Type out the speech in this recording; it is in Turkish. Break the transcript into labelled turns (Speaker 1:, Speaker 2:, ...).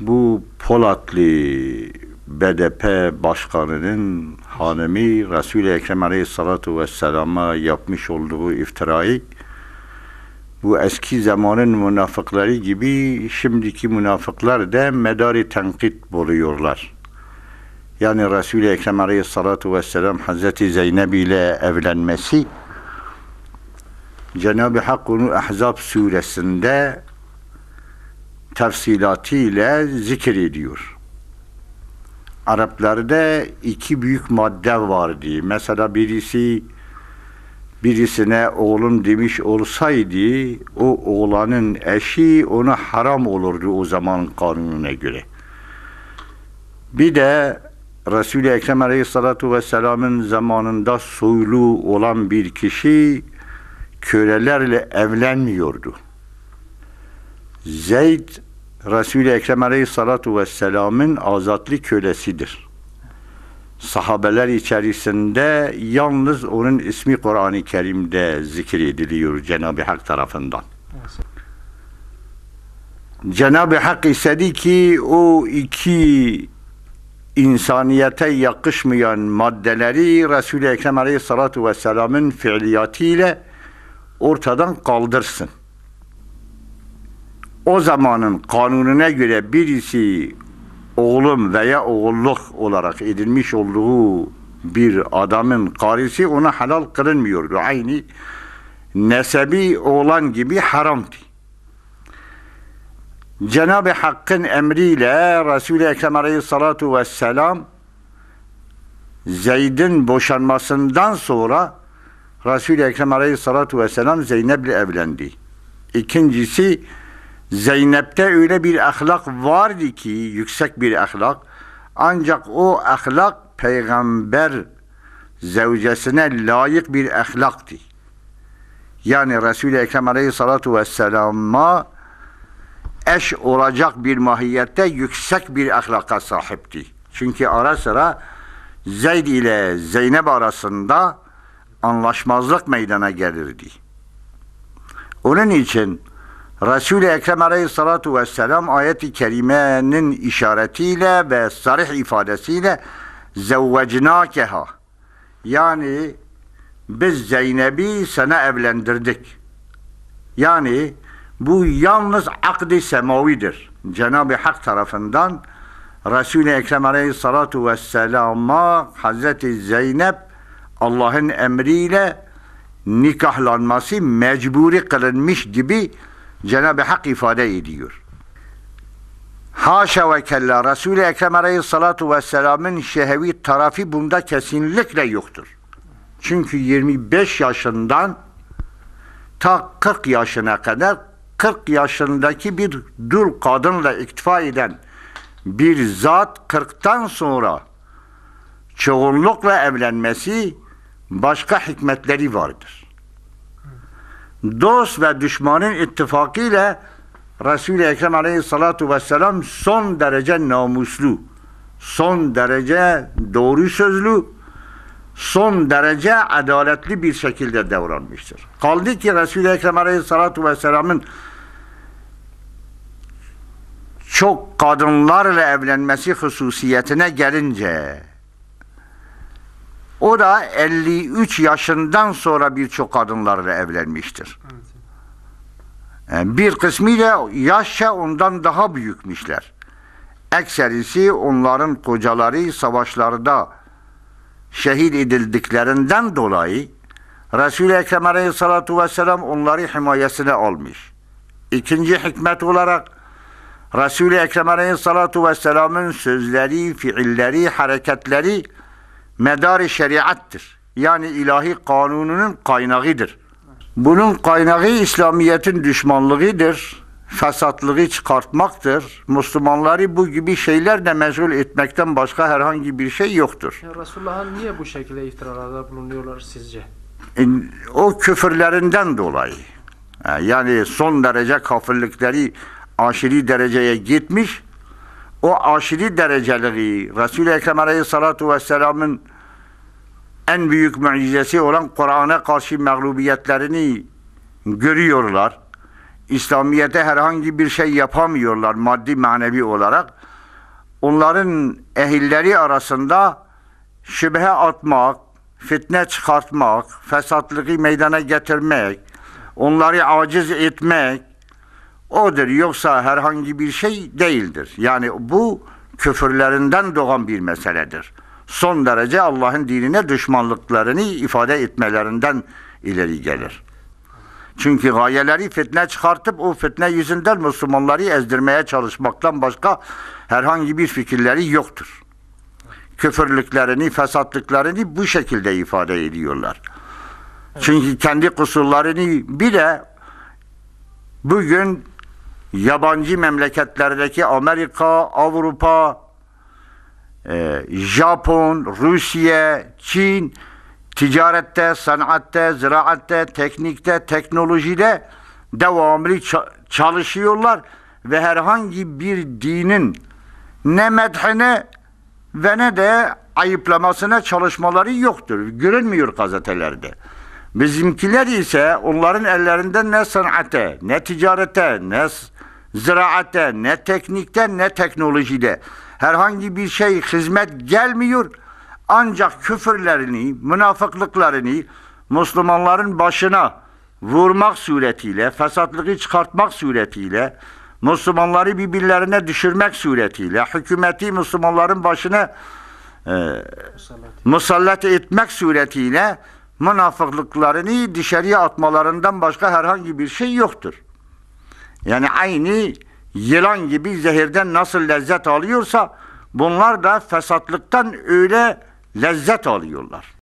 Speaker 1: bu Polatlı BDP başkanının hanemi Resul-i Ekrem Aleyhissalatu Vesselam'a yapmış olduğu iftirayı bu eski zamanın münafıkları gibi şimdiki münafıklar da medarı tenkit buluyorlar. Yani Resul-i Ekrem Aleyhissalatu Vesselam Hazreti Zeynep ile evlenmesi Cenab-ı Hak onu Ahzab suresinde tefsilatıyla zikrediyor. Araplarda iki büyük madde vardı. Mesela birisi birisine oğlum demiş olsaydı o oğlanın eşi ona haram olurdu o zaman kanununa göre. Bir de Resul-i Ekrem Aleyhissalatu Vesselam'ın zamanında soylu olan bir kişi kölelerle evlenmiyordu. Zeyd Resul-i Ekrem Aleyhissalatu Vesselam'ın azatlı kölesidir. Sahabeler içerisinde yalnız onun ismi Kur'an-ı Kerim'de zikrediliyor Cenab-ı Hak tarafından. Cenab-ı Hak istedi ki o iki insaniyete yakışmayan maddeleri Resul-i Ekrem Aleyhissalatu Vesselam'ın fiiliyatıyla ortadan kaldırsın. O zamanın kanununa göre birisi oğlum veya oğulluk olarak edilmiş olduğu bir adamın karısı ona halal kılınmıyordu. Aynı nesebi oğlan gibi haramdı. Cenab-ı Hakk'ın emriyle Resul-i Ekrem Aleyhissalatu Vesselam Zeyd'in boşanmasından sonra Resul-i Ekrem Aleyhissalatu Vesselam Zeynep'le evlendi. İkincisi Zeynep'te öyle bir ahlak vardı ki yüksek bir ahlak ancak o ahlak peygamber zevcesine layık bir ahlaktı. Yani Resul-i Ekrem Aleyhissalatu Vesselam'a eş olacak bir mahiyette yüksek bir ahlaka sahipti. Çünkü ara sıra Zeyd ile Zeynep arasında anlaşmazlık meydana gelirdi. Onun için Resul-i Ekrem Aleyhissalatu Vesselam ayet-i kerimenin işaretiyle ve sarih ifadesiyle zevvecnâkeha yani biz Zeynep'i sana evlendirdik. Yani bu yalnız akdi semavidir. Cenab-ı Hak tarafından Resul-i Ekrem Aleyhissalatu Vesselam'a Hazreti Zeynep Allah'ın emriyle nikahlanması mecburi kılınmış gibi Cenab-ı Hak ifade ediyor. Haşa ve kella Resul-i Ekrem Aleyhissalatu Vesselam'ın şehevi tarafı bunda kesinlikle yoktur. Çünkü 25 yaşından ta 40 yaşına kadar 40 yaşındaki bir dul kadınla iktifa eden bir zat 40'tan sonra çoğunlukla evlenmesi başka hikmetleri vardır. Dost ve düşmanın ittifakıyla Resul-i Ekrem Aleyhissalatu Vesselam son derece namuslu, son derece doğru sözlü, son derece adaletli bir şekilde davranmıştır. Kaldı ki Resul-i Ekrem Aleyhissalatu Vesselam'ın çok kadınlarla evlenmesi hususiyetine gelince o da 53 yaşından sonra birçok kadınlarla evlenmiştir. Yani bir kısmıyla yaşça ondan daha büyükmüşler. Ekserisi onların kocaları savaşlarda şehit edildiklerinden dolayı Resul-i Ekrem Aleyhissalatu Vesselam onları himayesine almış. İkinci hikmet olarak Resul-i Ekrem Aleyhissalatu Vesselam'ın sözleri, fiilleri, hareketleri medar şeriattır. Yani ilahi kanununun kaynağıdır. Bunun kaynağı İslamiyet'in düşmanlığıdır. Fesatlığı çıkartmaktır. Müslümanları bu gibi şeylerle meşgul etmekten başka herhangi bir şey yoktur.
Speaker 2: Ya Resulullah'a niye bu şekilde iftiralarda bulunuyorlar sizce?
Speaker 1: O küfürlerinden dolayı. Yani son derece kafirlikleri aşırı dereceye gitmiş. O aşırı dereceliği Resul-i Ekrem Aleyhissalatu Vesselam'ın en büyük mucizesi olan Kur'an'a karşı mağlubiyetlerini görüyorlar. İslamiyet'e herhangi bir şey yapamıyorlar maddi manevi olarak. Onların ehilleri arasında şüphe atmak, fitne çıkartmak, fesatlığı meydana getirmek, onları aciz etmek odur. Yoksa herhangi bir şey değildir. Yani bu küfürlerinden doğan bir meseledir. Son derece Allah'ın dinine düşmanlıklarını ifade etmelerinden ileri gelir. Çünkü gayeleri fitne çıkartıp o fitne yüzünden Müslümanları ezdirmeye çalışmaktan başka herhangi bir fikirleri yoktur. Küfürlüklerini, fesatlıklarını bu şekilde ifade ediyorlar. Çünkü kendi kusurlarını bile bugün yabancı memleketlerdeki Amerika, Avrupa, e, Japon, Rusya, Çin ticarette, sanatte, ziraatte, teknikte, teknolojide devamlı ça- çalışıyorlar ve herhangi bir dinin ne medhine ve ne de ayıplamasına çalışmaları yoktur. Görünmüyor gazetelerde. Bizimkiler ise onların ellerinden ne sanate, ne ticarete, ne ziraate, ne teknikte, ne teknolojide herhangi bir şey hizmet gelmiyor. Ancak küfürlerini, münafıklıklarını Müslümanların başına vurmak suretiyle, fesatlığı çıkartmak suretiyle, Müslümanları birbirlerine düşürmek suretiyle, hükümeti Müslümanların başına
Speaker 2: Musallat.
Speaker 1: musallat etmek suretiyle münafıklıklarını dışarıya atmalarından başka herhangi bir şey yoktur. Yani aynı yılan gibi zehirden nasıl lezzet alıyorsa bunlar da fesatlıktan öyle lezzet alıyorlar.